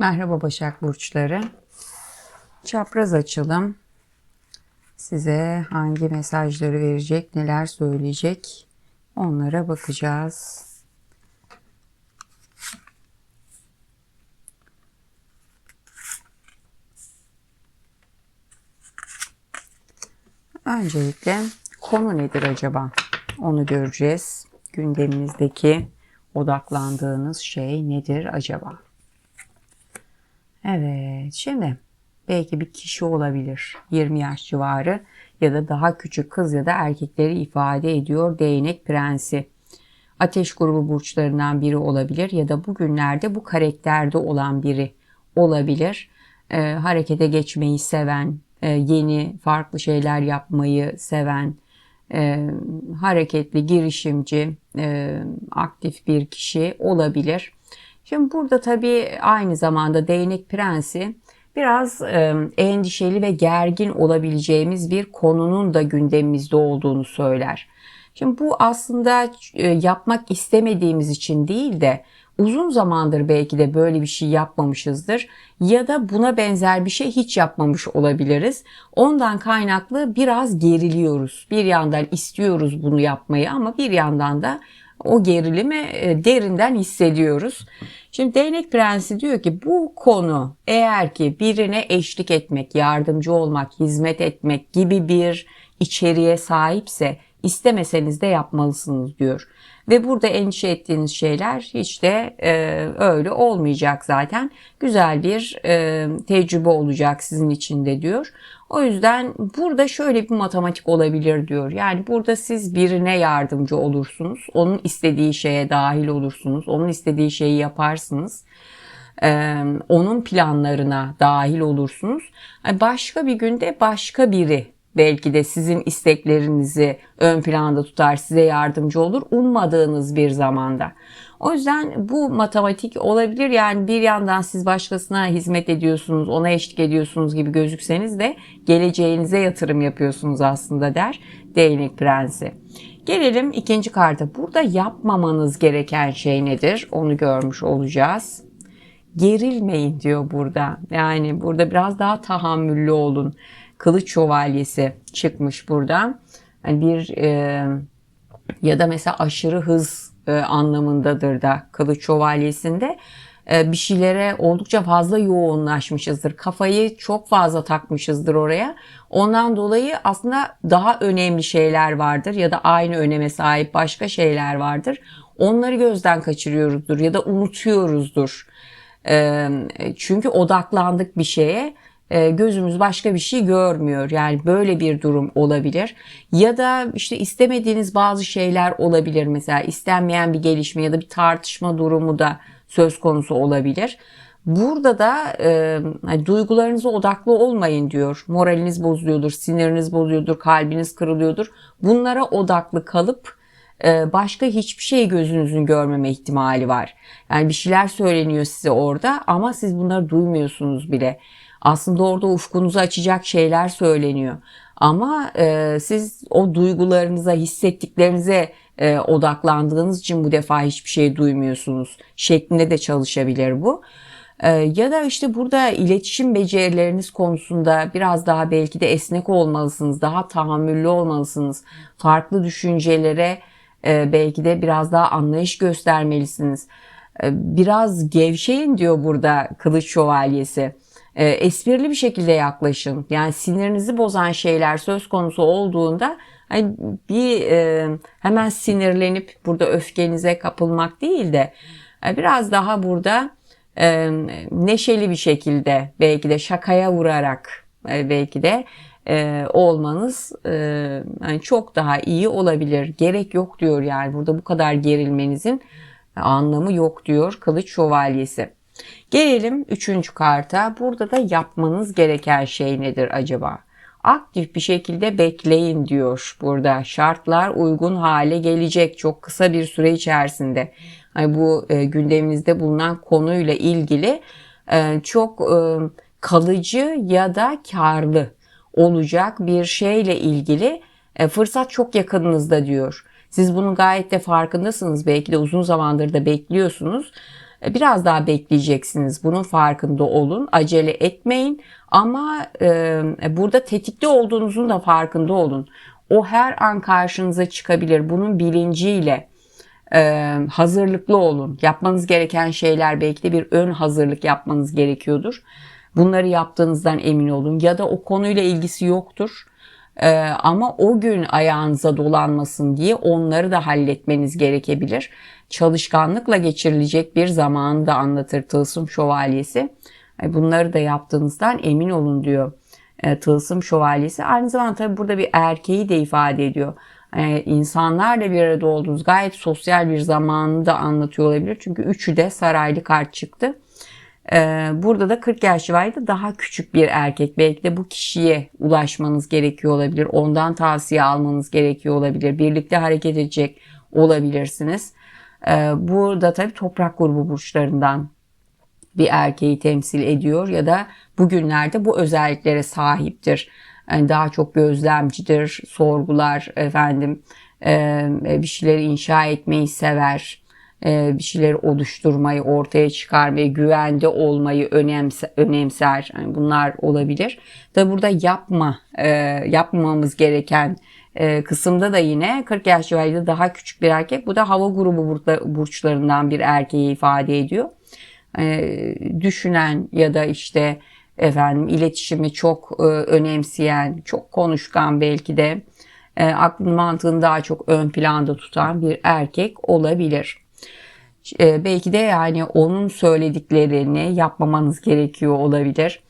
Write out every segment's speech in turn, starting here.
Merhaba Başak Burçları. Çapraz açalım. Size hangi mesajları verecek, neler söyleyecek onlara bakacağız. Öncelikle konu nedir acaba? Onu göreceğiz. Gündeminizdeki odaklandığınız şey nedir acaba? Evet, şimdi belki bir kişi olabilir. 20 yaş civarı ya da daha küçük kız ya da erkekleri ifade ediyor değnek prensi. Ateş grubu burçlarından biri olabilir ya da bugünlerde bu karakterde olan biri olabilir. Ee, harekete geçmeyi seven, e, yeni farklı şeyler yapmayı seven, e, hareketli, girişimci, e, aktif bir kişi olabilir. Şimdi burada tabii aynı zamanda değnek prensi biraz endişeli ve gergin olabileceğimiz bir konunun da gündemimizde olduğunu söyler. Şimdi bu aslında yapmak istemediğimiz için değil de uzun zamandır belki de böyle bir şey yapmamışızdır ya da buna benzer bir şey hiç yapmamış olabiliriz. Ondan kaynaklı biraz geriliyoruz. Bir yandan istiyoruz bunu yapmayı ama bir yandan da o gerilimi e, derinden hissediyoruz. Şimdi değnek prensi diyor ki bu konu eğer ki birine eşlik etmek, yardımcı olmak, hizmet etmek gibi bir içeriğe sahipse istemeseniz de yapmalısınız diyor. Ve burada endişe ettiğiniz şeyler hiç de e, öyle olmayacak zaten. Güzel bir e, tecrübe olacak sizin için de diyor. O yüzden burada şöyle bir matematik olabilir diyor. Yani burada siz birine yardımcı olursunuz. Onun istediği şeye dahil olursunuz. Onun istediği şeyi yaparsınız. Ee, onun planlarına dahil olursunuz. Başka bir günde başka biri belki de sizin isteklerinizi ön planda tutar, size yardımcı olur ummadığınız bir zamanda. O yüzden bu matematik olabilir. Yani bir yandan siz başkasına hizmet ediyorsunuz, ona eşlik ediyorsunuz gibi gözükseniz de geleceğinize yatırım yapıyorsunuz aslında der Değnek Prensi. Gelelim ikinci karta. Burada yapmamanız gereken şey nedir? Onu görmüş olacağız. Gerilmeyin diyor burada. Yani burada biraz daha tahammüllü olun. Kılıç şövalyesi çıkmış burada. Yani bir e, ya da mesela aşırı hız e, anlamındadır da kılıç şövalyesinde e, bir şeylere oldukça fazla yoğunlaşmışızdır. Kafayı çok fazla takmışızdır oraya. Ondan dolayı aslında daha önemli şeyler vardır ya da aynı öneme sahip başka şeyler vardır. Onları gözden kaçırıyoruzdur ya da unutuyoruzdur. E, çünkü odaklandık bir şeye gözümüz başka bir şey görmüyor. Yani böyle bir durum olabilir. Ya da işte istemediğiniz bazı şeyler olabilir. Mesela istenmeyen bir gelişme ya da bir tartışma durumu da söz konusu olabilir. Burada da e, hani duygularınıza odaklı olmayın diyor. Moraliniz bozuluyordur, siniriniz bozuyordur, kalbiniz kırılıyordur. Bunlara odaklı kalıp e, başka hiçbir şey gözünüzün görmeme ihtimali var. Yani bir şeyler söyleniyor size orada ama siz bunları duymuyorsunuz bile. Aslında orada ufkunuzu açacak şeyler söyleniyor. Ama e, siz o duygularınıza, hissettiklerinize e, odaklandığınız için bu defa hiçbir şey duymuyorsunuz şeklinde de çalışabilir bu. E, ya da işte burada iletişim becerileriniz konusunda biraz daha belki de esnek olmalısınız, daha tahammüllü olmalısınız. Farklı düşüncelere e, belki de biraz daha anlayış göstermelisiniz. E, biraz gevşeyin diyor burada Kılıç Şövalyesi e, esprili bir şekilde yaklaşın. Yani sinirinizi bozan şeyler söz konusu olduğunda hani bir e, hemen sinirlenip burada öfkenize kapılmak değil de e, biraz daha burada e, neşeli bir şekilde belki de şakaya vurarak e, belki de e, olmanız e, yani çok daha iyi olabilir. Gerek yok diyor yani burada bu kadar gerilmenizin anlamı yok diyor Kılıç Şövalyesi. Gelelim üçüncü karta. Burada da yapmanız gereken şey nedir acaba? Aktif bir şekilde bekleyin diyor burada. Şartlar uygun hale gelecek çok kısa bir süre içerisinde. Hani bu e, gündeminizde bulunan konuyla ilgili e, çok e, kalıcı ya da karlı olacak bir şeyle ilgili e, fırsat çok yakınınızda diyor. Siz bunun gayet de farkındasınız. Belki de uzun zamandır da bekliyorsunuz. E, Biraz daha bekleyeceksiniz. Bunun farkında olun. Acele etmeyin. Ama e, burada tetikte olduğunuzun da farkında olun. O her an karşınıza çıkabilir. Bunun bilinciyle e, hazırlıklı olun. Yapmanız gereken şeyler belki de bir ön hazırlık yapmanız gerekiyordur. Bunları yaptığınızdan emin olun. Ya da o konuyla ilgisi yoktur. E, ama o gün ayağınıza dolanmasın diye onları da halletmeniz gerekebilir. Çalışkanlıkla geçirilecek bir zamanı da anlatır Tılsım Şövalyesi. Bunları da yaptığınızdan emin olun diyor e, Tılsım Şövalyesi. Aynı zamanda tabii burada bir erkeği de ifade ediyor. E, insanlarla bir arada olduğunuz gayet sosyal bir zamanı da anlatıyor olabilir. Çünkü üçü de saraylı kart çıktı. E, Burada da 40 yaş civarında daha küçük bir erkek. Belki de bu kişiye ulaşmanız gerekiyor olabilir. Ondan tavsiye almanız gerekiyor olabilir. Birlikte hareket edecek olabilirsiniz. E, Burada tabii toprak grubu burçlarından bir erkeği temsil ediyor ya da bugünlerde bu özelliklere sahiptir. Yani daha çok gözlemcidir, sorgular efendim, e, bir şeyleri inşa etmeyi sever, bir şeyleri oluşturmayı, ortaya çıkarmayı, güvende olmayı önemse, önemser. Yani bunlar olabilir. Da burada yapma, e, yapmamamız gereken e, kısımda da yine 40 yaş civarında daha küçük bir erkek. Bu da hava grubu burçla- burçlarından bir erkeği ifade ediyor e, düşünen ya da işte efendim iletişimi çok e, önemseyen, çok konuşkan belki de e, aklın mantığını daha çok ön planda tutan bir erkek olabilir. E, belki de yani onun söylediklerini yapmamanız gerekiyor olabilir.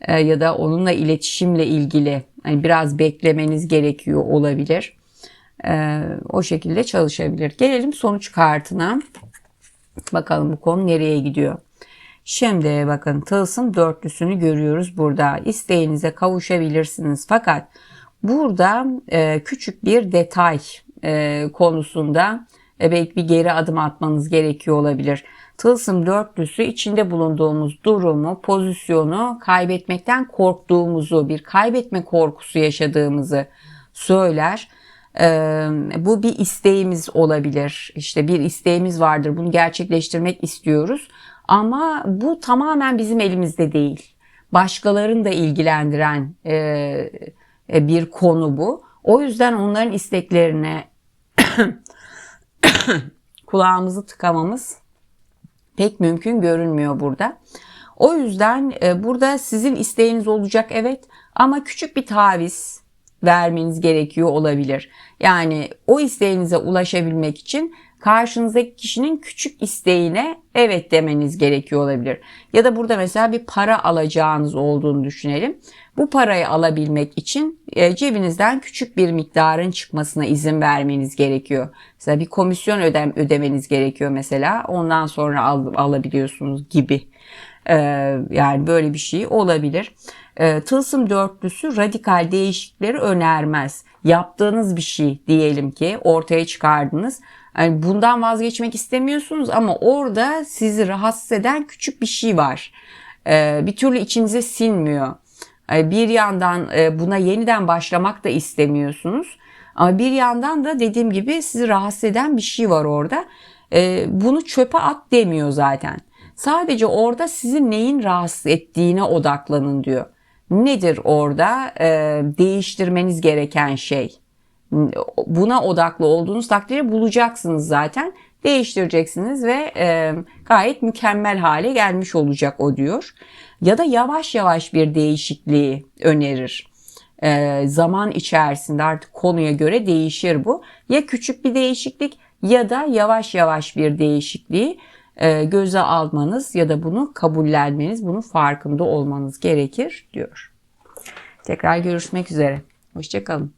E, ya da onunla iletişimle ilgili hani biraz beklemeniz gerekiyor olabilir. E, o şekilde çalışabilir. Gelelim sonuç kartına. Bakalım bu konu nereye gidiyor. Şimdi bakın tılsım dörtlüsünü görüyoruz burada. İsteğinize kavuşabilirsiniz. Fakat burada e, küçük bir detay e, konusunda belki bir geri adım atmanız gerekiyor olabilir. Tılsım dörtlüsü içinde bulunduğumuz durumu, pozisyonu kaybetmekten korktuğumuzu, bir kaybetme korkusu yaşadığımızı söyler. Ee, bu bir isteğimiz olabilir. İşte bir isteğimiz vardır. Bunu gerçekleştirmek istiyoruz. Ama bu tamamen bizim elimizde değil. Başkalarını da ilgilendiren e, e, bir konu bu. O yüzden onların isteklerine kulağımızı tıkamamız pek mümkün görünmüyor burada. O yüzden e, burada sizin isteğiniz olacak evet ama küçük bir taviz vermeniz gerekiyor olabilir. Yani o isteğinize ulaşabilmek için karşınızdaki kişinin küçük isteğine evet demeniz gerekiyor olabilir. Ya da burada mesela bir para alacağınız olduğunu düşünelim. Bu parayı alabilmek için e, cebinizden küçük bir miktarın çıkmasına izin vermeniz gerekiyor. Mesela bir komisyon ödem ödemeniz gerekiyor mesela. Ondan sonra al, alabiliyorsunuz gibi. Ee, yani böyle bir şey olabilir. Ee, tılsım dörtlüsü radikal değişiklikleri önermez. Yaptığınız bir şey diyelim ki ortaya çıkardınız. Yani bundan vazgeçmek istemiyorsunuz ama orada sizi rahatsız eden küçük bir şey var. Ee, bir türlü içinize sinmiyor. Ee, bir yandan e, buna yeniden başlamak da istemiyorsunuz. Ama bir yandan da dediğim gibi sizi rahatsız eden bir şey var orada. Ee, bunu çöpe at demiyor zaten. Sadece orada sizin neyin rahatsız ettiğine odaklanın diyor. Nedir orada değiştirmeniz gereken şey? Buna odaklı olduğunuz takdirde bulacaksınız zaten. Değiştireceksiniz ve e, gayet mükemmel hale gelmiş olacak o diyor. Ya da yavaş yavaş bir değişikliği önerir. E, zaman içerisinde artık konuya göre değişir bu. Ya küçük bir değişiklik ya da yavaş yavaş bir değişikliği e, göze almanız ya da bunu kabullenmeniz, bunun farkında olmanız gerekir diyor. Tekrar görüşmek üzere. Hoşçakalın.